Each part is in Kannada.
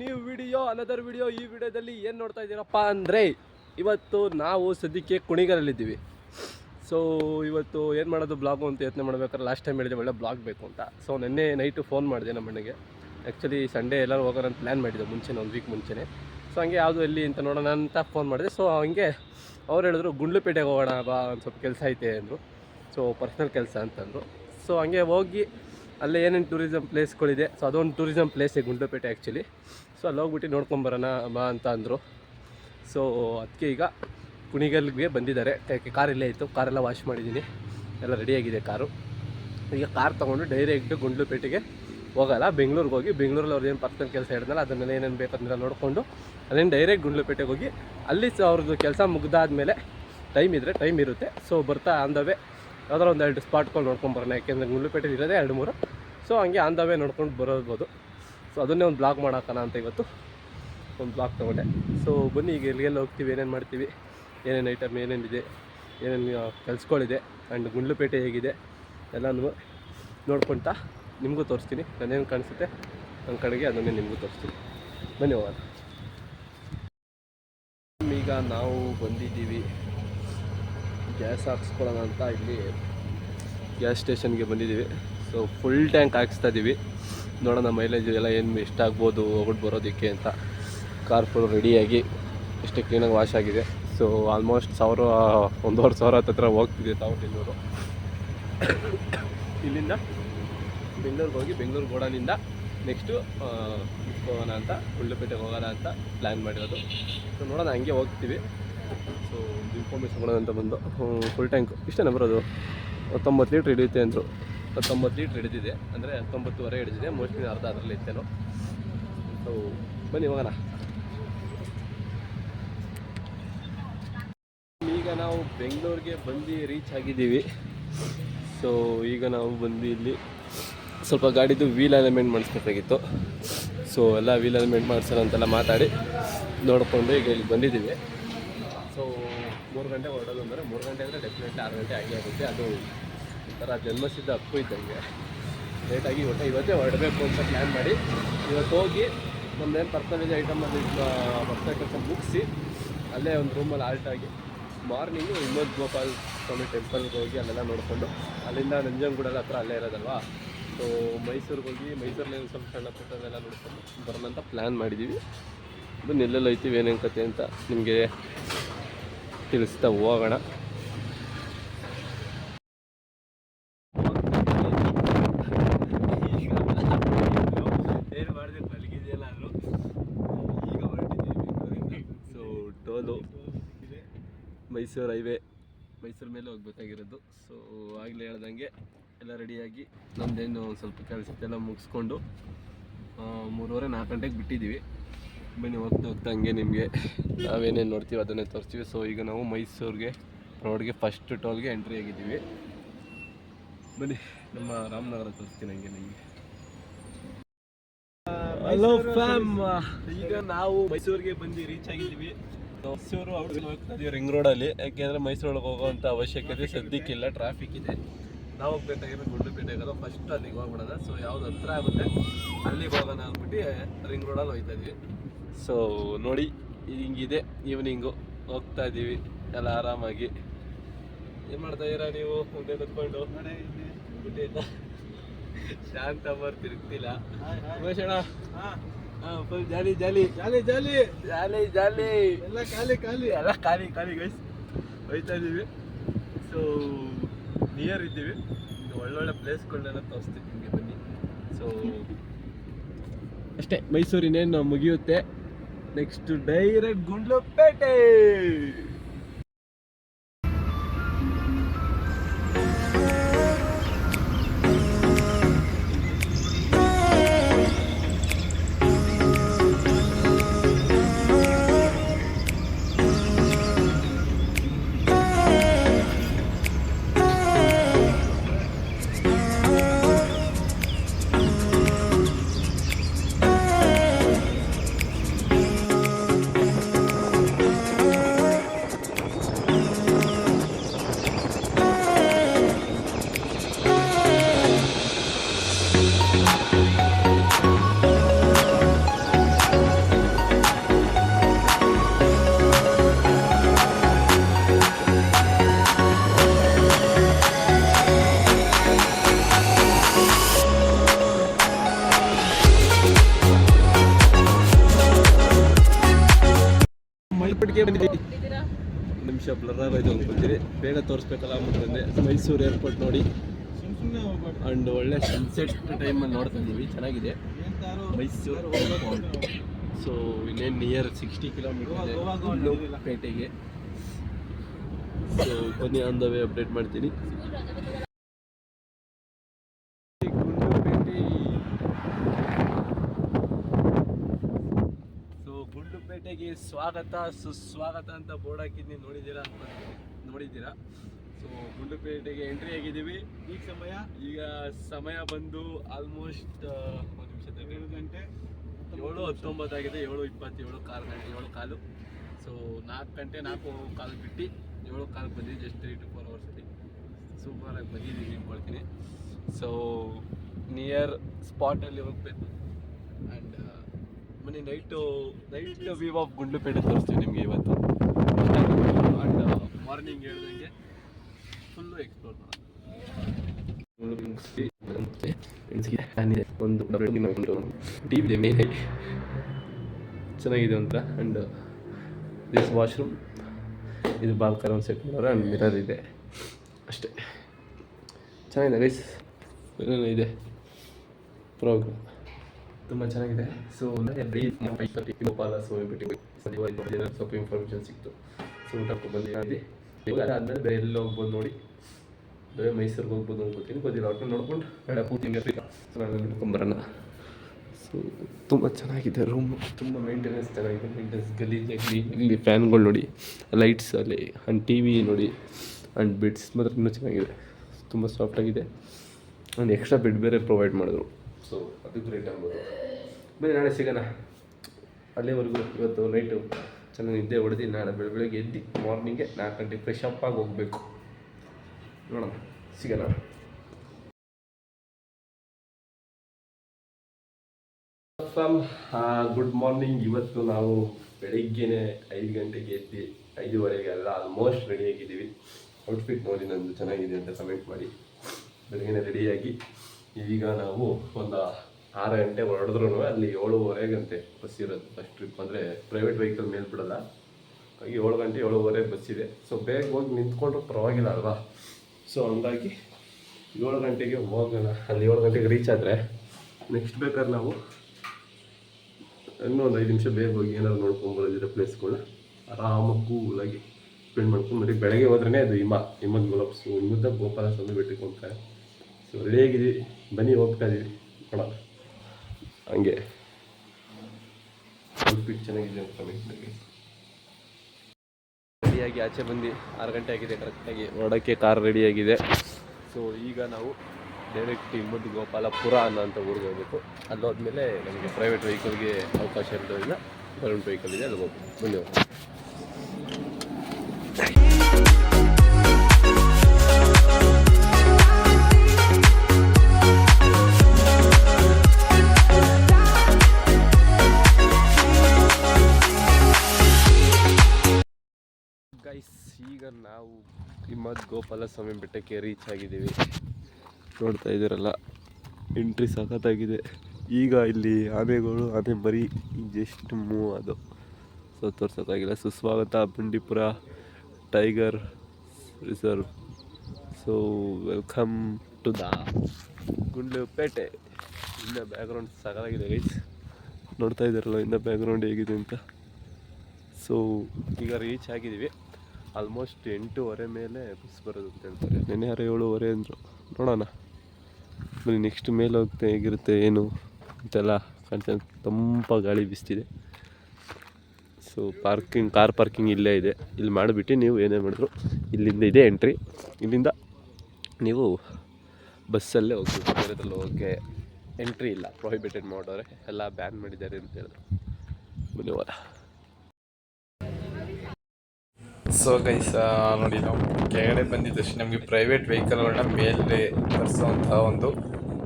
ನ್ಯೂ ವಿಡಿಯೋ ಅನದರ್ ವಿಡಿಯೋ ಈ ವಿಡಿಯೋದಲ್ಲಿ ಏನು ನೋಡ್ತಾ ಇದ್ದೀರಪ್ಪ ಅಂದರೆ, ಇವತ್ತು ನಾವು ಸದ್ಯಕ್ಕೆ ಕುಣಿಗರಲ್ಲಿದ್ದೀವಿ ಸೊ ಇವತ್ತು ಏನು ಮಾಡೋದು ಬ್ಲಾಗು ಅಂತ ಯತ್ನ ಮಾಡ್ಬೇಕಾದ್ರೆ ಲಾಸ್ಟ್ ಟೈಮ್ ಹೇಳಿದೆ ಒಳ್ಳೆ ಬ್ಲಾಗ್ ಬೇಕು ಅಂತ. ಸೊ ನಿನ್ನೆ ನೈಟು ಫೋನ್ ಮಾಡಿದೆ ನಮ್ಮ ಅಣ್ಣಗೆ. ಆ್ಯಕ್ಚುಲಿ ಸಂಡೇ ಎಲ್ಲರೂ ಹೋಗೋಣ ಅಂತ ಪ್ಲ್ಯಾನ್ ಮಾಡಿದ್ದೆ, ಮುಂಚೆನೇ, ಒಂದು ವೀಕ್ ಮುಂಚೆನೆ. ಸೊ ಹಂಗೆ ಯಾವುದು, ಎಲ್ಲಿ ಅಂತ ನೋಡೋಣ ಅಂತ ಫೋನ್ ಮಾಡಿದೆ. ಸೊ ಹಂಗೆ ಅವ್ರು ಹೇಳಿದ್ರು, ಗುಂಡ್ಲುಪೇಟೆಗೆ ಹೋಗೋಣ ಬಾ, ಒಂದು ಸ್ವಲ್ಪ ಕೆಲಸ ಐತೆ ಅಂದರು. ಸೊ ಪರ್ಸ್ನಲ್ ಕೆಲಸ ಅಂತಂದರು. ಸೊ ಹಂಗೆ ಹೋಗಿ ಅಲ್ಲೇ ಏನೇನು ಟೂರಿಸಮ್ ಪ್ಲೇಸ್ಗಳಿದೆ ಸೊ ಅದೊಂದು ಟೂರಿಸಮ್ ಪ್ಲೇಸೇ ಗುಂಡ್ಲುಪೇಟೆ ಆ್ಯಕ್ಚುಲಿ ಸೊ ಅಲ್ಲಿ ಹೋಗ್ಬಿಟ್ಟು ನೋಡ್ಕೊಂಬರೋಣ ಬಾ ಅಂತ ಅಂದರು. ಸೊ ಅದಕ್ಕೆ ಈಗ ಕುಣಿಗಲ್ಗೆ ಬಂದಿದ್ದಾರೆ. ಯಾಕೆ ಕಾರ್ ಇಲ್ಲೇ ಇತ್ತು. ಕಾರೆಲ್ಲ ವಾಶ್ ಮಾಡಿದ್ದೀನಿ. ಎಲ್ಲ ರೆಡಿಯಾಗಿದೆ ಕಾರು. ಈಗ ಕಾರ್ ತೊಗೊಂಡು ಡೈರೆಕ್ಟ್ ಗುಂಡ್ಲುಪೇಟೆಗೆ ಹೋಗೋಲ್ಲ. ಬೆಂಗಳೂರಿಗೆ ಹೋಗಿ. ಬೆಂಗಳೂರಲ್ಲಿ ಅವ್ರದ್ದು ಏನು ಪರ್ಸನಲ್ ಕೆಲಸ ಹೇಳಿದ್ನಲ್ಲ ಅದನ್ನೆಲ್ಲ ಏನೇನು ಬೇಕಂದ್ರೆ ನೋಡಿಕೊಂಡು ಅದೇನು ಡೈರೆಕ್ಟ್ ಗುಂಡ್ಲುಪೇಟೆಗೆ ಹೋಗಿ. ಅಲ್ಲಿ ಸೊ ಅವ್ರದ್ದು ಕೆಲಸ ಮುಗ್ದಾದ್ಮೇಲೆ ಟೈಮ್ ಇದ್ದರೆ ಟೈಮ್ ಇರುತ್ತೆ. ಸೊ ಬರ್ತಾ ಆನ್ ದ ವೇ ಯಾವ್ದಾರು ಒಂದು ಎರಡು ಸ್ಪಾಟ್ಗಳು ನೋಡ್ಕೊಂಡು ಯಾಕೆಂದರೆ ಗುಂಡ್ಲುಪೇಟೆ ಇರೋದೇ ಎರಡು ಮೂರು. ಸೊ ಹಂಗೆ ಆನ್ ನೋಡ್ಕೊಂಡು ಬರೋದ್ಬೋದು ಸೊ ಅದನ್ನೇ ಒಂದು ಬ್ಲಾಗ್ ಮಾಡೋಕ್ಕಣ ಅಂತ ಇವತ್ತು. ಒಂದು ಬ್ಲಾಗ್ ತೊಗೊಂಡೆ. ಸೊ ಬನ್ನಿ, ಈಗ ಎಲ್ಲಿಗೆಲ್ಲ ಹೋಗ್ತೀವಿ, ಏನೇನು ಮಾಡ್ತೀವಿ, ಏನೇನು ಐಟಮ್ ಏನೇನಿದೆ, ಏನೇನು ಕೆಲಸಗಳಿದೆ ಆ್ಯಂಡ್ ಗುಂಡ್ಲುಪೇಟೆ ಹೇಗಿದೆ, ಎಲ್ಲನೂ ನೋಡ್ಕೊಳ್ತಾ ನಿಮಗೂ ತೋರಿಸ್ತೀನಿ. ನಾನೇನು ಕಾಣಿಸುತ್ತೆ ನನ್ನ ಕಡೆಗೆ ಅದನ್ನೇ ನಿಮಗೂ ತೋರಿಸ್ತೀನಿ. ಧನ್ಯವಾದ ಈಗ ನಾವು ಬಂದಿದ್ದೀವಿ. ಗ್ಯಾಸ್ ಹಾಕ್ಸ್ಕೊಳ್ಳೋಣ ಅಂತ ಇಲ್ಲಿ ಗ್ಯಾಸ್ ಸ್ಟೇಷನ್ಗೆ ಬಂದಿದ್ದೀವಿ. ಸೊ ಫುಲ್ ಟ್ಯಾಂಕ್ ಹಾಕ್ಸ್ತಾ ಇದ್ದೀವಿ ನೋಡೋಣ ಮೈಲೇಜ್ ಎಲ್ಲ ಏನು ಎಷ್ಟಾಗ್ಬೋದು ಹೋಗ್ಬಿಟ್ಟು ಬರೋದಕ್ಕೆ ಅಂತ. ಕಾರ್ ಫುಲ್ ರೆಡಿಯಾಗಿ ಎಷ್ಟು ಕ್ಲೀನಾಗಿ ವಾಶ್ ಆಗಿದೆ. ಸೊ ಆಲ್ಮೋಸ್ಟ್ ಸಾವಿರ, ಒಂದೂವರೆ ಸಾವಿರ ಹತ್ತತ್ರ ಹೋಗ್ತಿದೆ ಸಾವಿರದ ಇನ್ನೂರು ಇಲ್ಲಿಂದ ಬೆಂಗಳೂರಿಗೆ ಹೋಗಿ ಬೆಂಗಳೂರು ಗೋಡನಿಂದ ನೆಕ್ಸ್ಟು ಹೋಗೋಣ ಅಂತ ಗುಂಡ್ಲುಪೇಟೆಗೆ ಹೋಗೋಣ ಅಂತ ಪ್ಲ್ಯಾನ್ ಮಾಡಿರೋದು. ಸೊ ನೋಡೋಣ, ಹಂಗೆ ಹೋಗ್ತೀವಿ. ಸೊ ಇನ್ಫಾರ್ಮೇಷನ್ ಕೊಡೋಣ ಅಂತ ಬಂದು. ಫುಲ್ ಟ್ಯಾಂಕ್ ಇಷ್ಟೇ ಬರೋದು ಹತ್ತೊಂಬತ್ತು ಲೀಟ್ರ್ ಹಿಡಿಯುತ್ತೆ ಅಂದರು. ಹತ್ತೊಂಬತ್ತು ಲೀಟ್ರ್ ಹಿಡಿದಿದೆ. ಅಂದರೆ ಹತ್ತೊಂಬತ್ತುವರೆ ಹಿಡಿದಿದೆ. ಮೋಸ್ಟ್ಲಿ ಅರ್ಧ ಅದರಲ್ಲಿ ಇತ್ತೇನೋ. ಸೊ ಬನ್ನಿ ಹೋಗೋಣ. ಈಗ ನಾವು ಬೆಂಗಳೂರಿಗೆ ಬಂದು ರೀಚ್ ಆಗಿದ್ದೀವಿ. ಸೊ ಈಗ ನಾವು ಬಂದು ಇಲ್ಲಿ ಸ್ವಲ್ಪ ಗಾಡಿದು ವೀಲ್ ಅಲೈನ್ಮೆಂಟ್ ಮಾಡಿಸ್ಬೇಕಾಗಿತ್ತು. ಸೊ ಎಲ್ಲ ವೀಲ್ ಅಲೈನ್ಮೆಂಟ್ ಮಾಡಿಸೋಣ ಅಂತೆಲ್ಲ ಮಾತಾಡಿ ನೋಡಿಕೊಂಡು ಈಗ ಇಲ್ಲಿ ಬಂದಿದ್ದೀವಿ. ಗಂಟೆ ಹೊರಡೋದು ಅಂದರೆ ಮೂರು ಗಂಟೆ ಅಂದರೆ ಡೆಫಿನೆಟ್ಲಿ ಆರು ಗಂಟೆ ಆಗಿ ಆಗುತ್ತೆ. ಅದು ಒಂಥರ ಜನ್ಮಸಿದ್ಧ ಹಕ್ಕು ಇದ್ದಂಗೆ. ಲೇಟಾಗಿ ಒಟ್ಟು ಇವತ್ತೇ ಹೊರಡಬೇಕು ಅಂತ ಪ್ಲ್ಯಾನ್ ಮಾಡಿ. ಇವತ್ತು ಹೋಗಿ ನಮ್ಮದೇನು ಪರ್ಸನಲ್ ಐಟಮ್ ಅಲ್ಲಿ ಕೆಲಸ ಮುಗಿಸಿ ಅಲ್ಲೇ ಒಂದು ರೂಮಲ್ಲಿ ಆಲ್ಟಾಗಿ ಮಾರ್ನಿಂಗು ಇನ್ನೊಂದು ಗೋಪಾಲ್ ಸ್ವಾಮಿ ಟೆಂಪಲ್ಗೆ ಹೋಗಿ ಅಲ್ಲೆಲ್ಲ ನೋಡಿಕೊಂಡು ಅಲ್ಲಿಂದ ನಂಜನಗೂಡಲ್ಲಿ ಹತ್ರ ಅಲ್ಲೇ ಇರೋದಲ್ವಾ? ಸೊ ಮೈಸೂರಿಗೆ ಹೋಗಿ ಮೈಸೂರಲ್ಲಿ ಒಂದು ಸ್ವಲ್ಪ ಸಣ್ಣ ಪುಟ್ಟದೆಲ್ಲ ನೋಡ್ಕೊಂಡು ಬರೋಣ ಅಂತ ಪ್ಲ್ಯಾನ್ ಮಾಡಿದ್ದೀವಿ ಅದು ಎಲ್ಲೆಲ್ಲ ಐತೀವಿ ಏನೇನು ಕತೆ ಅಂತ ನಿಮಗೆ ತಿಳಿಸ್ತಾ ಹೋಗೋಣ. ಏನು ಈಗ so toll, Mysore highway, Mysore ಮೇಲೆ ಹೋಗ್ಬೇಕಾಗಿರೋದು. ಸೊ ಆಗಲೇ ಹೇಳ್ದಂಗೆ ಎಲ್ಲ ರೆಡಿಯಾಗಿ ನಮ್ಮದೇನು ಒಂದು ಸ್ವಲ್ಪ ಕೆಲಸಕ್ಕೆಲ್ಲ ಮುಗಿಸ್ಕೊಂಡು ಮೂರುವರೆ ನಾಲ್ಕು ಗಂಟೆಗೆ ಬಿಟ್ಟಿದ್ದೀವಿ. ಬನ್ನಿ ಹೋಗ್ತಾ ಹೋಗ್ತಾ ಹಂಗೆ ನಿಮಗೆ. ನಾವೇನೇನು ನೋಡ್ತೀವಿ, ಅದನ್ನೇ ತೋರಿಸ್ತೀವಿ. ಸೊ ಈಗ ನಾವು ಮೈಸೂರಿಗೆ, ರೋಡ್ಗೆ ಫಸ್ಟ್ ಟೋಲ್ಗೆ ಎಂಟ್ರಿ ಆಗಿದ್ದೀವಿ. ಬನ್ನಿ, ನಮ್ಮ ರಾಮನಗರ ತೋರಿಸ್ತೀನಿ ಹಂಗೆ ನಿಮಗೆ. ಹಲೋ ಫ್ಯಾಮ್ ಈಗ ನಾವು ಮೈಸೂರಿಗೆ ಬಂದು ರೀಚ್ ಆಗಿದ್ದೀವಿ. ಮೈಸೂರು ಹೋಗ್ತಾ ಇದೀವಿ ರಿಂಗ್ ರೋಡಲ್ಲಿ ಯಾಕೆಂದರೆ ಮೈಸೂರೊಳಗೆ ಹೋಗೋವಂಥ ಅವಶ್ಯಕತೆ ಸದ್ಯಕ್ಕಿಲ್ಲ ಟ್ರಾಫಿಕ್ ಇದೆ. ನಾವು ಹೋಗ್ಬೇಕಾಗಿರೋ ಗುಂಡುಪೇಟೆ ಆಗೋದು ಫಸ್ಟ್ ಅಲ್ಲಿಗೆ ಹೋಗ್ಬಿಡೋಣ. ಸೊ ಯಾವ್ದು ಹತ್ರ ಆಗುತ್ತೆ, ಅಲ್ಲಿಗೆ ಹೋಗೋಣ ಅಂದ್ಬಿಟ್ಟು ರಿಂಗ್ ರೋಡಲ್ಲಿ ಹೋಗ್ತಾ ಇದೀವಿ. ಸೊ ನೋಡಿ ಹಿಂಗಿದೆ ಈವ್ನಿಂಗು ಹೋಗ್ತಾ ಇದ್ದೀವಿ. ಎಲ್ಲ ಆರಾಮಾಗಿ. ಏನು ಮಾಡ್ತಾ ಇದ್ದೀರಾ ನೀವು? ಮುಂದೆ ಕುತ್ಕೊಂಡು ಗುಡ್ಡೆಯಿಂದ ಶಾಂತ ಬರ್ ತಿರುಗ್ತಿಲ್ಲ ಉಮೇಶಣ್ಣ ಹಾಂ. Full jolly jolly. Jolly jolly. Jolly jolly. ಎಲ್ಲ ಖಾಲಿ ಖಾಲಿ. ಎಲ್ಲ ಖಾಲಿ ಖಾಲಿ ಗೈಸ್ ಹೋಯ್ತಾ ಇದ್ದೀವಿ. ಸೊ ನಿಯರ್ ಇದ್ದೀವಿ. ಇದು ಒಳ್ಳೊಳ್ಳೆ ಪ್ಲೇಸ್ಗಳನ್ನೆಲ್ಲ ತೋರಿಸ್ತೀವಿ ನಿಮಗೆ ಬನ್ನಿ. ಸೊ ಅಷ್ಟೇ ಮೈಸೂರಿನೇನು ಮುಗಿಯುತ್ತೆ? ನೆಕ್ಸ್ಟ್ ಡೈರೆಕ್ಟ್ ಗುಂಡ್ಲುಪೇಟೆ ಏರ್ಪೋರ್ಟ್ಗೆ ಬಂದಿದ್ದೀವಿ ನಿಮಿಷ ಬ್ಲರ್ ಆಗೋಯ್ತು ಅಂದ್ಕೊಳ್ತೀರಿ ಬೇಗ ತೋರಿಸ್ಬೇಕಲ್ಲ ಅಂದ್ಬಿಟ್ಟು ಮೈಸೂರು ಏರ್ಪೋರ್ಟ್ ನೋಡಿ. ಆ್ಯಂಡ್ ಒಳ್ಳೆ ಸನ್ಸೆಟ್ ಟೈಮಲ್ಲಿ ನೋಡ್ತಾ ಚೆನ್ನಾಗಿದೆ. ಮೈಸೂರು ಸೊ ಇನ್ನೇನು ನಿಯರ್ ಸಿಕ್ಸ್ಟಿ ಕಿಲೋಮೀಟರ್ ಪೇಟೆಗೆ. ಸೊ ಬನ್ನಿ ಆನ್ ದ ವೇ ಅಪ್ಡೇಟ್ ಮಾಡ್ತೀನಿ ಗುಂಡ್ಲುಪೇಟೆ ಸೊ ಗುಂಡ್ಲುಪೇಟೆಗೆ ಸ್ವಾಗತ ಸುಸ್ವಾಗತ ಅಂತ ಬೋರ್ಡ್ ಹಾಕಿದ್ನಿ ನೋಡಿದ್ದೀರಾ. ನೋಡಿದ್ದೀರಾ? ಸೊ ಗುಂಡುಪೇಟೆಗೆ ಎಂಟ್ರಿ ಆಗಿದ್ದೀವಿ. ಈಗ ಸಮಯ ಈಗ ಸಮಯ ಬಂದು ಆಲ್ಮೋಸ್ಟ್ ಒಂದು ನಿಮಿಷ ಏಳು ಗಂಟೆ ಏಳು ಹತ್ತೊಂಬತ್ತಾಗಿದೆ. ಏಳು ಇಪ್ಪತ್ತೇಳು ಕಾಲು ಗಂಟೆ ಏಳು ಕಾಲು. ಸೊ ನಾಲ್ಕು ಗಂಟೆ ನಾಲ್ಕು ಕಾಲು ಬಿಟ್ಟು ಏಳು ಕಾಲು ಬಂದಿದ್ದು ಜಸ್ಟ್ ತ್ರೀ ಟು ಫೋರ್ ಅವರ್ಸಲ್ಲಿ ಸೂಪರಾಗಿ ಬಂದಿದ್ದೀವಿ ಮಾಡ್ತೀನಿ ಸೊ ನಿಯರ್ ಸ್ಪಾಟಲ್ಲಿ ಹೋಗ್ಬೇಕು. ಮನೆ night night view of Gundlupet ತೋರಿಸ್ತೀವಿ ನಿಮಗೆ ಇವತ್ತು. ಆ್ಯಂಡ್ ಮಾರ್ನಿಂಗ್ ಹೇಳ್ದಂಗೆ ಫುಲ್ಲು ಎಕ್ಸ್ಪ್ಲೋರ್ ಮಾಡೋಣ. ಒಂದು ಟಿವಿ ಮೇಲೆ ಚೆನ್ನಾಗಿದೆ ಅಂತ. ಆ್ಯಂಡ್ ದಿಸ್ ವಾಶ್ರೂಮ್ ಇದು ಬಾಲ್ಕರ್ ಒಂದು ಸೆಟ್ ಮಾಡೋರು ಆ್ಯಂಡ್ ಮಿರರ್ ಇದೆ. ಅಷ್ಟೇ. ಚೆನ್ನಾಗಿದೆ ಗೈಸ್ ಏನೇನೋ ಇದೆ. ಪ್ರೋಗ್ರಾಮ್ ತುಂಬ ಚೆನ್ನಾಗಿದೆ. ಸೊ ಗೋಪಾಲ ಸ್ವಾಮಿ ಸ್ವಲ್ಪ ಇನ್ಫಾರ್ಮೇಷನ್ ಸಿಕ್ತು. ಸೊ ಊಟಕ್ಕೆ ಬಂದಿದ್ದೀವಿ ಆದ್ಮೇಲೆ ಬೇರೆ ಎಲ್ಲ ಹೋಗ್ಬೋದು ನೋಡಿ. ಬೇರೆ ಮೈಸೂರಿಗೆ ಹೋಗ್ಬೋದು ಅನ್ಕೋತೀನಿ. ಗೊತ್ತಿಲ್ಲ ಅವ್ರನ್ನ ನೋಡ್ಕೊಂಡು ಬೇಡ ಪೂರ್ತಿ ನೋಡ್ಕೊಂಬರೋಣ ಸೊ ತುಂಬ ಚೆನ್ನಾಗಿದೆ ರೂಮ್ ತುಂಬ ಮೇಂಟೆನೆನ್ಸ್ ಚೆನ್ನಾಗಿದೆ. ಮೇಂಟೆನೆನ್ಸ್ ಗಲೀಜಾಗಿ ಇಲ್ಲಿ ಫ್ಯಾನ್ಗಳು ನೋಡಿ. ಲೈಟ್ಸ್ ಅಲ್ಲಿ ಆ್ಯಂಡ್ ಟಿ ವಿ ನೋಡಿ. ಆ್ಯಂಡ್ ಬೆಡ್ಸ್ ಮಾತ್ರ ಇನ್ನೂ ಚೆನ್ನಾಗಿದೆ. ತುಂಬ ಸಾಫ್ಟಾಗಿದೆ ಆ್ಯಂಡ್ ಎಕ್ಸ್ಟ್ರಾ ಬೆಡ್ ಬೇರೆ ಪ್ರೊವೈಡ್ ಮಾಡಿದ್ರು. ಸೊ ಅದು ಗ್ರೇಟ್ ಆಗ್ಬೋದು ಬರೀ ನಾಳೆ ಸಿಗೋಣ. ಅಲ್ಲಿವರೆಗೂ ಇವತ್ತು ನೈಟು ಚೆನ್ನಾಗಿ ನಿದ್ದೆ ಹೊಡೆದು ನಾಳೆ ಬೆಳ ಬೆಳಗ್ಗೆ ಎದ್ದು ಮಾರ್ನಿಂಗೆ ನಾಲ್ಕು ಗಂಟೆಗೆ ಫ್ರೆಶ್ ಅಪ್ ಆಗಿ ಹೋಗಬೇಕು. ನೋಡೋಣ ಸಿಗೋಣ. ಫ್ರಮ್ ಗುಡ್ ಮಾರ್ನಿಂಗ್ ಇವತ್ತು ನಾವು ಬೆಳಿಗ್ಗೆನೆ ಐದು ಗಂಟೆಗೆ ಎದ್ದು ಐದುವರೆಗೆ ಎಲ್ಲ ಆಲ್ಮೋಸ್ಟ್ ರೆಡಿಯಾಗಿದ್ದೀವಿ ಔಟ್ಫಿಟ್ ನೋಡಿ ನಂದು ಚೆನ್ನಾಗಿದೆ ಅಂತ ಕಮೆಂಟ್ ಮಾಡಿ. ಬೆಳಗ್ಗೆನೆ ರೆಡಿಯಾಗಿ ಈಗ ನಾವು ಒಂದು ಆರು ಗಂಟೆ ಹೊರಡಿದ್ರು ಅಲ್ಲಿ ಏಳುವರೆಗಂತೆ ಬಸ್ ಇರೋದು ಫಸ್ಟ್ ಟ್ರಿಪ್ ಅಂದರೆ ಪ್ರೈವೇಟ್ ವೆಹಿಕಲ್ ಮೇಲೆ ಬಿಡಲ್ಲ. ಹಾಗಾಗಿ ಏಳು ಗಂಟೆ ಏಳುವರೆ ಬಸ್ ಇದೆ. ಸೊ ಬೇಗ ಹೋಗಿ ನಿಂತ್ಕೊಂಡ್ರು ಪರವಾಗಿಲ್ಲ ಅಲ್ವಾ? ಸೊ ಹಂಗಾಗಿ ಏಳು ಗಂಟೆಗೆ ಹೋಗೋಣ. ಅಲ್ಲಿ ಏಳು ಗಂಟೆಗೆ ರೀಚ್ ಆದರೆ ನೆಕ್ಸ್ಟ್ ಬೇಕಾದ್ರೆ ನಾವು ಇನ್ನೂ ಒಂದು ಐದು ನಿಮಿಷ ಬೇಗ ಹೋಗಿ ಏನಾದ್ರು ನೋಡ್ಕೊಂಡು ಬರೋದಿರೋ ಪ್ಲೇಸ್ಗಳನ್ನ ಆರಾಮಾಗಿ ಕೂಲಾಗಿ ಸ್ಪೆಂಡ್ ಮಾಡ್ಕೊಂಡು ಬರೀ ಬೆಳಗ್ಗೆ ಹೋದ್ರೇ ಅದು ಹಿಮ. ಹಿಮದ ಗುಲಾಬ್ಸು ಹಿಮದ ಗೋಪಾಲ ಸ್ವಾಮಿ ಬೆಟ್ಟಕ್ಕೆ ಹೋಗ್ತಾರೆ. ಸೊ ಬನ್ನಿ, ಹೋಗ್ತಾ ಇದ್ದೀವಿ ನೋಡೋಣ. ಹಂಗೆ. ಚೆನ್ನಾಗಿದೆ ಅಂತ ರೆಡಿಯಾಗಿ ಆಚೆ ಬಂದು ಆರು ಗಂಟೆ ಆಗಿದೆ ಕರೆಕ್ಟಾಗಿ ನೋಡೋಕ್ಕೆ ಕಾರ್ ರೆಡಿಯಾಗಿದೆ ಸೊ ಈಗ ನಾವು ಡೈರೆಕ್ಟ್ ಹಿಮ್ಮದ್ ಗೋಪಾಲಪುರ ಅನ್ನೋಂಥ ಊರಿಗೆ ಹೋಗಬೇಕು. ಅಲ್ಲಿ ಹೋದ್ಮೇಲೆ ನಮಗೆ ಪ್ರೈವೇಟ್ ವೆಹಿಕಲ್ಗೆ ಅವಕಾಶ ಇರೋದ್ರಿಂದ ಗೌರ್ಮೆಂಟ್ ವೆಹಿಕಲ್ ಇದೆ ಅಲ್ಲಿ ಹೋಗ್ಬೇಕು. ಮುಂದೆ. ಈಗ ನಾವು ಹಿಮದ್ ಗೋಪಾಲ ಸ್ವಾಮಿ ಬೆಟ್ಟಕ್ಕೆ ರೀಚ್ ಆಗಿದ್ದೀವಿ. ನೋಡ್ತಾ ಇದ್ದೀರಲ್ಲ ಎಂಟ್ರಿ ಸಖತ್ತಾಗಿದೆ. ಈಗ ಇಲ್ಲಿ ಆನೆಗಳು, ಆನೆ ಮರಿ ಜಸ್ಟ್ ಮೂವ್ ಅದು. ಸೊ ತೋರ್ಸೋಕ್ಕಾಗಿಲ್ಲ. ಸುಸ್ವಾಗತ, Bandipura, tiger reserve. So welcome to the Gundlupet. ಇನ್ನ ಬ್ಯಾಕ್ಗ್ರೌಂಡ್ ಸಖತ್ತಾಗಿದೆ ಗೈಸ್ ನೋಡ್ತಾ ಇದ್ದಾರಲ್ಲ, ಇನ್ನ ಬ್ಯಾಕ್ಗ್ರೌಂಡ್ ಹೇಗಿದೆ ಅಂತ. ಸೊ ಈಗ ರೀಚ್ ಆಗಿದ್ದೀವಿ. ಆಲ್ಮೋಸ್ಟ್ ಎಂಟೂವರೆ ಮೇಲೆ ಬಸ್ ಬರೋದು ಅಂತ ಹೇಳ್ತಾರೆ. ನೆನೆ ಯಾರು ಏಳುವರೆ ಅಂದರು. ನೋಡೋಣ. ನೆಕ್ಸ್ಟ್ ಮೇಲೆ ಹೋಗ್ತಾ, ಹೇಗಿರುತ್ತೆ, ಏನು? ಅಂತೆಲ್ಲ ಕಾಣ್ತಾ ತಂಪ ಗಾಳಿ ಬೀಸ್ತಿದೆ. ಸೊ ಪಾರ್ಕಿಂಗ್ ಕಾರ್ ಪಾರ್ಕಿಂಗ್ ಇಲ್ಲೇ ಇದೆ. ಇಲ್ಲಿ ಮಾಡಿಬಿಟ್ಟು ನೀವು ಏನೇ ಮಾಡಿದ್ರು, ಇಲ್ಲಿಂದ ಇದೆ ಎಂಟ್ರಿ ಇಲ್ಲಿಂದ ನೀವು ಬಸ್ಸಲ್ಲೇ ಹೋಗ್ತೀವಿ ಬೇರೆದ್ರಲ್ಲಿ ಹೋಗೋಕ್ಕೆ ಎಂಟ್ರಿ ಇಲ್ಲ. ಪ್ರೊಹಿಬಿಟೆಡ್ ಮಾಡೋರೆ ಎಲ್ಲ ಬ್ಯಾನ್ ಮಾಡಿದ್ದಾರೆ ಅಂತ ಹೇಳಿದ್ರು. ಹೋಗೋಣ. ಸೊ ಗೈಸ್ ನೋಡಿ, ನಾವು ಕೆಳಗಡೆ ಬಂದಿದ್ದಷ್ಟು ನಮಗೆ ಪ್ರೈವೇಟ್ ವೆಹಿಕಲ್ಗಳನ್ನ ಮೇಲೆ ತರಿಸುವಂತಹ ಒಂದು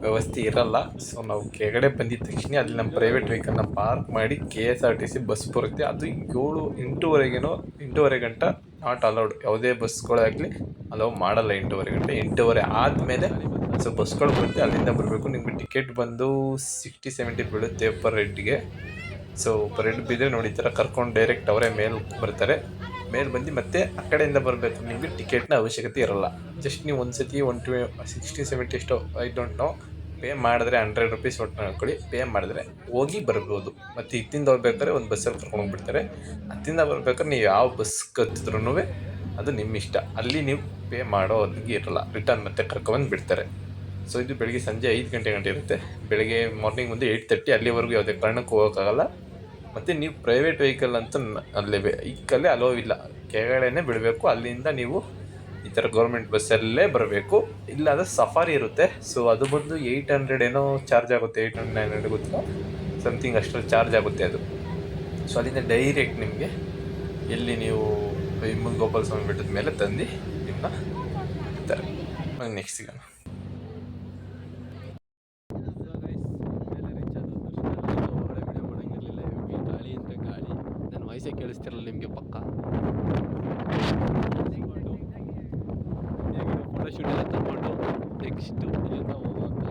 ವ್ಯವಸ್ಥೆ ಇರಲ್ಲ. ಸೊ ನಾವು ಕೆಳಗಡೆ ಬಂದಿದ್ದ ತಕ್ಷಣ ಅಲ್ಲಿ ನಮ್ಮ ಪ್ರೈವೇಟ್ ವೆಹಿಕಲ್ನ ಪಾರ್ಕ್ ಮಾಡಿ K S R T C bus ಬರುತ್ತೆ. ಅದು ಏಳು, ಎಂಟೂವರೆಗೇನೋ, ಎಂಟೂವರೆ ಗಂಟ ನಾಟ್ ಅಲೌಡ್ ಯಾವುದೇ ಬಸ್ಗಳಾಗಲಿ ಅಲೌ ಮಾಡಲ್ಲ ಎಂಟೂವರೆ ಗಂಟೆ. ಎಂಟೂವರೆ ಆದಮೇಲೆ ಸೊ ಬಸ್ಗಳು ಬರುತ್ತೆ. ಅಲ್ಲಿಂದ ಬರಬೇಕು. ನಿಮಗೆ ಟಿಕೆಟ್ ಬಂದು ಸಿಕ್ಸ್ಟಿ ಸೆವೆಂಟಿ ಬೀಳುತ್ತೆ ಪರ್ ಹೆಡ್ಗೆ ಸೊ ರೆಡ್ ಬಿದ್ದರೆ ನೋಡಿ, ಈ ಥರ ಕರ್ಕೊಂಡು ಡೈರೆಕ್ಟ್ ಅವರೇ ಮೇಲೆ ಬರ್ತಾರೆ. ಮೇಲೆ ಬಂದು ಮತ್ತೆ ಆ ಕಡೆಯಿಂದ ಬರಬೇಕು. ನಿಮಗೆ ಟಿಕೆಟ್ನ ಅವಶ್ಯಕತೆ ಇರಲ್ಲ. ಜಸ್ಟ್ ನೀವು ಒಂದು ಸತಿ ಒನ್ ಟು ಸಿಕ್ಸ್ಟಿ ಸೆವೆಂಟಿ ಎಷ್ಟೋ ಐ ಡೋಂಟ್ ನೋ ಪೇ ಮಾಡಿದ್ರೆ ಹಂಡ್ರೆಡ್ ರುಪೀಸ್ ಒಟ್ಟು ಹಾಕೊಳ್ಳಿ. ಪೇ ಮಾಡಿದ್ರೆ ಹೋಗಿ ಬರ್ಬೋದು. ಮತ್ತು ಇತ್ತಿಂದ ಹೋಗ್ಬೇಕಾದ್ರೆ ಒಂದು ಬಸ್ಸಲ್ಲಿ ಕರ್ಕೊಂಡು ಹೋಗ್ಬಿಡ್ತಾರೆ. ಹತ್ತಿಂದ ಬರ್ಬೇಕಾದ್ರೆ ನೀವು ಯಾವ ಬಸ್ ಕತ್ತಿದ್ರೂ ಅದು ನಿಮ್ಮ ಇಷ್ಟ. ಅಲ್ಲಿ ನೀವು ಪೇ ಮಾಡೋದಿಗೆ ಇರಲ್ಲ. ರಿಟರ್ನ್ ಮತ್ತೆ ಕರ್ಕೊಂಬಂದು ಬಿಡ್ತಾರೆ. ಸೊ ಇದು ಬೆಳಿಗ್ಗೆ ಸಂಜೆ ಐದು ಗಂಟೆ ಗಂಟೆ ಇರುತ್ತೆ. ಬೆಳಗ್ಗೆ ಮಾರ್ನಿಂಗ್ ಒಂದು ಏಯ್ಟ್ ತರ್ಟಿ ಅಲ್ಲಿವರೆಗೂ ಯಾವುದೇ ಕಾರಣಕ್ಕೆ ಹೋಗೋಕ್ಕಾಗಲ್ಲ. ಮತ್ತು ನೀವು ಪ್ರೈವೇಟ್ ವೆಹಿಕಲ್ ಅಂತ ಅಲ್ಲಿ ಇಕ್ಕಲ್ಲೇ ಅಲೋ ಇಲ್ಲ. ಕೆಳಗಡೆನೇ ಬಿಡಬೇಕು, ಅಲ್ಲಿಂದ ನೀವು ಈ ಥರ ಗೌರ್ಮೆಂಟ್ ಬಸ್ಸಲ್ಲೇ ಬರಬೇಕು. ಇಲ್ಲಾಂದ್ರೆ ಸಫಾರಿ ಇರುತ್ತೆ. ಸೊ ಅದು ಬಂದು ಏಯ್ಟ್ ಹಂಡ್ರೆಡ್ ಏನೋ ಚಾರ್ಜ್ ಆಗುತ್ತೆ ಏಯ್ಟ್ ಹಂಡ್ರೆಡ್ ನೈನ್ ಹಂಡ್ರೆಡ್ ಗೊತ್ತಿಲ್ಲ ಸಮಥಿಂಗ್ ಅಷ್ಟರಲ್ಲಿ ಚಾರ್ಜ್ ಆಗುತ್ತೆ ಅದು. ಸೊ ಅಲ್ಲಿಂದ ಡೈರೆಕ್ಟ್ ನಿಮಗೆ ಎಲ್ಲಿ ನೀವು ಗೋಪಾಲ ಸ್ವಾಮಿ ಬೆಟ್ಟದ ಮೇಲೆ ತಂದು ನಿಮ್ಮನ್ನ ನೆಕ್ಸ್ಟ್ ಸಿಗೋಣ ಗಾಳಿ ಅಂದರೆ ಗಾಳಿ ನನ್ನ ವಯಸ್ಸೇ ಕೇಳಿಸ್ತಿರಲ್ಲ ನಿಮಗೆ ಪಕ್ಕ ಎಲ್ಲ ತಗೊಂಡು ನೆಕ್ಸ್ಟ್ ಇಲ್ಲಿಂದ ಹೋಗುವಂಥ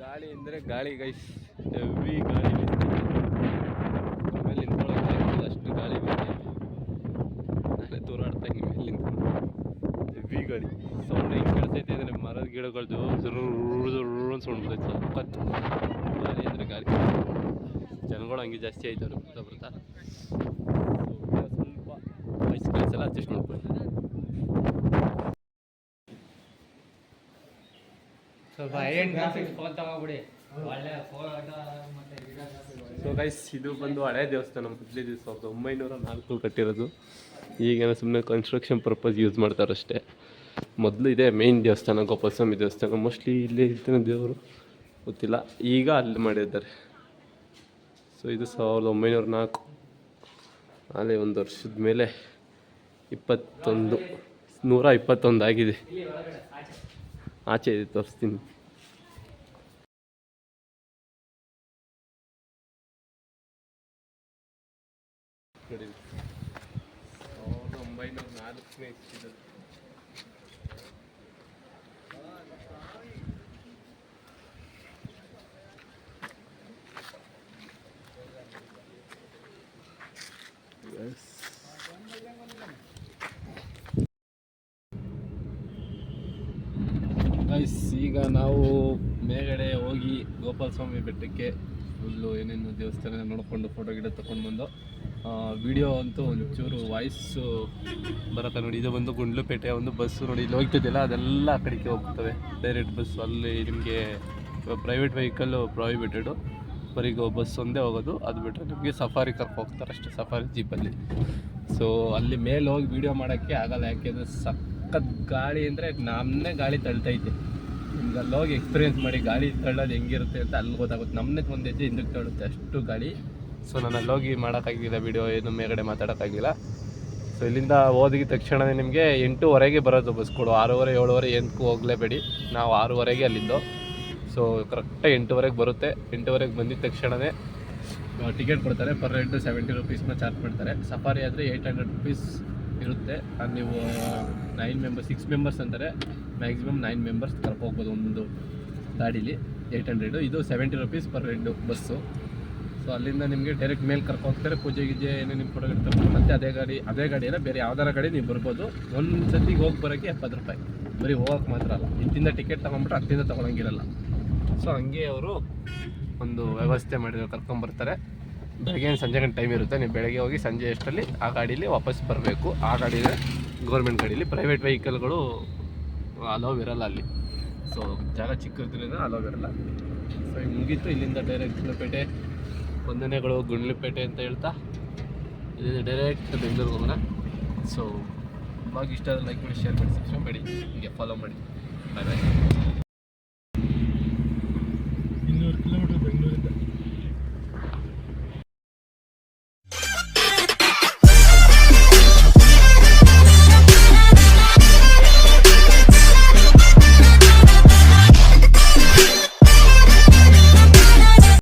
ಗಾಳಿ ಅಂದರೆ ಗಾಳಿ ಗೈಸ್ ಹೆವಿ ಗಾಳಿ ಆಮೇಲೆ ನಿಂತ್ಕೊಳ್ಳೋಕೆ ಅಷ್ಟು ಗಾಳಿ ಬರ್ತೈತೆ ನಾನೇ ತೂರಾಡ್ತಾ ಇದ್ದೀನಿ ಮೇಲೆ ನಿಂತ್ಕೊಂಡು ಹೆವಿ ಗಾಳಿ ಸೌಂಡ್ ಹೆಂಗೆ ಕೇಳಿಸ್ತೈತೆ ಅಂದರೆ ಮರದ ಗಿಡಗಳದ್ದು ಅಂತ ಸೌಂಡ್ ಬರ್ತೈತೆ ಸಖತ್ ಗಾಳಿ ಜನಗಳು ಹಂಗೆ ಜಾಸ್ತಿ ಆಯ್ತವ್ರೆ ಬರ್ತಾ ಬರ್ತಾ ಸ್ವಲ್ಪ ಕೆಲಸ ಎಲ್ಲ ಅಡ್ಜಸ್ಟ್ ಮಾಡ್ಕೊಳ್ಳಿ ಸ್ವಲ್ಪ ಗ್ರಾಫಿಕ್ಸ್ ಫೋನ್ ಒಳ್ಳೆ ಫೋನ್ ಸೊ ಗೈಸ್ ಇದು ಬಂದು ಹಳೆ ದೇವಸ್ಥಾನ ನಮ್ಮ ಸಾವಿರದ ಒಂಬೈನೂರ ನಾಲ್ಕು ಕಟ್ಟಿರೋದು ಈಗೇನೋ ಸುಮ್ಮನೆ ಕನ್ಸ್ಟ್ರಕ್ಷನ್ ಪರ್ಪಸ್ ಯೂಸ್ ಮಾಡ್ತಾರಷ್ಟೇ ಮೊದಲು ಇದೆ ಮೇಯ್ನ್ ದೇವಸ್ಥಾನ, ಗೋಪಾಲಸ್ವಾಮಿ ದೇವಸ್ಥಾನ ಮೋಸ್ಟ್ಲಿ ಇಲ್ಲಿ ಇರ್ತಾನೆ ದೇವರು, ಗೊತ್ತಿಲ್ಲ. ಈಗ ಅಲ್ಲಿ ಮಾಡಿದ್ದಾರೆ. ಸೊ ಇದು ಸಾವಿರದ ಒಂಬೈನೂರ ನಾಲ್ಕು. ಅಲ್ಲೇ ಒಂದು ವರ್ಷದ ಮೇಲೆ ಇಪ್ಪತ್ತೊಂದು, ನೂರ ಇಪ್ಪತ್ತೊಂದು ಆಗಿದೆ. ಆಚೆ ಇದೆ, ತೋರಿಸ್ತೀನಿ. ಗೈಸ್ ಈಗ ನಾವು ಮೇಲ್ಗಡೆ ಹೋಗಿ ಗೋಪಾಲ ಸ್ವಾಮಿ ಬೆಟ್ಟಕ್ಕೆ ಫುಲ್ಲು ಏನೇನು ದೇವಸ್ಥಾನ ನೋಡಿಕೊಂಡು ಫೋಟೋ ಗಿಡ ತೊಗೊಂಡು ಬಂದು ವಿಡಿಯೋ ಅಂತೂ ಒಂಚೂರು ವಾಯ್ಸು ಬರುತ್ತೆ ನೋಡಿ. ಇದು ಬಂದು ಗುಂಡ್ಲುಪೇಟೆ, ಒಂದು ಬಸ್ಸು ನೋಡಿ. ಇಲ್ಲಿ ಹೋಗ್ತಿದ್ದಿಲ್ಲ, ಅದೆಲ್ಲ ಆ ಕಡೆಗೆ ಹೋಗ್ತವೆ. ಡೈರೆಕ್ಟ್ ಬಸ್ಸು ಅಲ್ಲಿ ನಿಮಗೆ ಪ್ರೈವೇಟ್ ವೆಹಿಕಲ್ಲು ಪ್ರಾಹಿಬಿಟೆಡು ಬರೀ ಬಸ್ ಒಂದೇ ಹೋಗೋದು. ಅದು ಬಿಟ್ಟರೆ ನಿಮಗೆ ಸಫಾರಿ ಹೋಗ್ತಾರೆ ಅಷ್ಟೇ ಸಫಾರಿ ಜೀಪಲ್ಲಿ ಸೊ ಅಲ್ಲಿ ಮೇಲೆ ಹೋಗಿ ವಿಡಿಯೋ ಮಾಡೋಕ್ಕೆ ಆಗಲ್ಲ. ಯಾಕೆಂದರೆ ಸಖತ್ ಗಾಳಿ ಅಂದರೆ ನಮ್ಮನ್ನೇ ಗಾಳಿ ತಳ್ತೈತೆ ನಿಮ್ಗೆ ಅಲ್ಲಿ ಹೋಗಿ ಎಕ್ಸ್ಪೀರಿಯೆನ್ಸ್ ಮಾಡಿ ಗಾಳಿ ತಳ್ಳೋದು ಹೆಂಗಿರುತ್ತೆ ಅಂತ ಅಲ್ಲಿ ಗೊತ್ತಾಗುತ್ತೆ. ನಮ್ಮನ್ನೇ ಒಂದು ಹೆಜ್ಜೆ ಹಿಂದಕ್ಕೆ ತಳ್ಳುತ್ತೆ ಅಷ್ಟು ಗಾಳಿ. ಸೊ ನಾನು ಅಲ್ಲಿ ಹೋಗಿ ಮಾಡೋಕ್ಕಾಗಿಲ್ಲ ವಿಡಿಯೋ ಏನು ಮೇಲ್ಗಡೆ ಮಾತಾಡೋಕ್ಕಾಗಿಲ್ಲ ಸೊ ಇಲ್ಲಿಂದ ಹೋದಿದ ತಕ್ಷಣವೇ ನಿಮಗೆ ಎಂಟೂವರೆಗೆ ಬರೋದು ಬಸ್ಗಳು ಆರೂವರೆ ಏಳುವರೆ ಎಂಟಕ್ಕೂ ಹೋಗಲೇಬೇಡಿ. ನಾವು ಆರೂವರೆಗೆ ಅಲ್ಲಿದ್ದು. ಸೊ ಕರೆಕ್ಟಾಗಿ ಎಂಟೂವರೆಗೆ ಬರುತ್ತೆ. ಎಂಟೂವರೆಗೆ ಬಂದಿದ್ದ ತಕ್ಷಣವೇ ಟಿಕೆಟ್ ಕೊಡ್ತಾರೆ. ಪರ್ ಹೆಡ್ ಸೆವೆಂಟಿ ರುಪೀಸ್ನ ಚಾರ್ಜ್ ಮಾಡ್ತಾರೆ. ಸಫಾರಿ ಆದರೆ ಏಯ್ಟ್ ಹಂಡ್ರೆಡ್ ರುಪೀಸ್ ಇರುತ್ತೆ. ಅದು ನೀವು ನೈನ್ ಮೆಂಬರ್ಸ್ ಸಿಕ್ಸ್ ಮೆಂಬರ್ಸ್ ಅಂದರೆ ಮ್ಯಾಕ್ಸಿಮಮ್ ನೈನ್ ಮೆಂಬರ್ಸ್ ಕರ್ಕೋಗ್ಬೋದು ಒಂದು ಗಾಡೀಲಿ ಏಯ್ಟ್ ಹಂಡ್ರೆಡು ಇದು seventy rupees per head bus so ಅಲ್ಲಿಂದ ನಿಮಗೆ ಡೈರೆಕ್ಟ್ ಮೇಲೆ ಹೋಗ್ತಾರೆ ಪೂಜೆ ಗೀಜೆ ಏನೇ ನಿಮ್ಮ ಫೋಟೋ ತಗೊಂಡು ಮತ್ತೆ ಅದೇ ಗಾಡಿ ಅದೇ ಗಾಡಿ ಅಲ್ಲ ಬೇರೆ ಯಾವ್ದಾರ ಗಾಡಿ ನೀವು ಬರ್ಬೋದು. ಒಂದು ಸತಿಗೆ ಹೋಗಿ ಬರೋಕ್ಕೆ ಎಪ್ಪತ್ತು ರೂಪಾಯಿ. ಬರೀ ಹೋಗೋಕೆ ಮಾತ್ರ ಅಲ್ಲ. ಇಂತಿಂದ ಟಿಕೆಟ್ ತೊಗೊಂಬಿಟ್ರೆ ಅಲ್ಲಿಂದ ತೊಗೊಳಂಗಿರಲ್ಲ. ಸೊ ಹಂಗೆ ಅವರು ಒಂದು ವ್ಯವಸ್ಥೆ ಮಾಡಿದ್ರು, ಕರ್ಕೊಂಬರ್ತಾರೆ. ಬೆಳಗ್ಗೆ ಸಂಜೆ ಗಂಟೆ ಟೈಮ್ ಇರುತ್ತೆ. ನೀವು ಬೆಳಗ್ಗೆ ಹೋಗಿ ಸಂಜೆ ಎಷ್ಟರಲ್ಲಿ ಆ ಗಾಡೀಲಿ ವಾಪಸ್ ಬರಬೇಕು. ಆ ಗಾಡಿನೇ ಗೌರ್ಮೆಂಟ್ ಗಾಡೀಲಿ ಪ್ರೈವೇಟ್ ವೆಹಿಕಲ್ಗಳು ಅಲೋವ್ ಇರಲ್ಲ ಅಲ್ಲಿ. ಸೊ ಜಾಗ ಚಿಕ್ಕದ್ರಿಂದ ಅಲೋವ್ ಇರಲ್ಲ. ಸೊ ಈಗ ಮುಗೀತು. ಇಲ್ಲಿಂದ ಡೈರೆಕ್ಟ್ ಗುಂಡ್ಲಪೇಟೆ ವಂದನೆಗಳು ಗುಂಡ್ಲಪೇಟೆ ಅಂತ ಹೇಳ್ತಾ ಇಲ್ಲಿಂದ ಡೈರೆಕ್ಟ್ ಬೆಂಗಳೂರಿಗೆ ಹೋಗೋಣ. ಸೊ ಭಾಗ ಇಷ್ಟ ಲೈಕ್ ಮಾಡಿ ಶೇರ್ ಮಾಡಿ ಸಬ್ಸ್ಕ್ರೈಬ್ ಮಾಡಿ. ಹೀಗೆ ಫಾಲೋ ಮಾಡಿ. ಬಾಯ್ ಬಾಯ್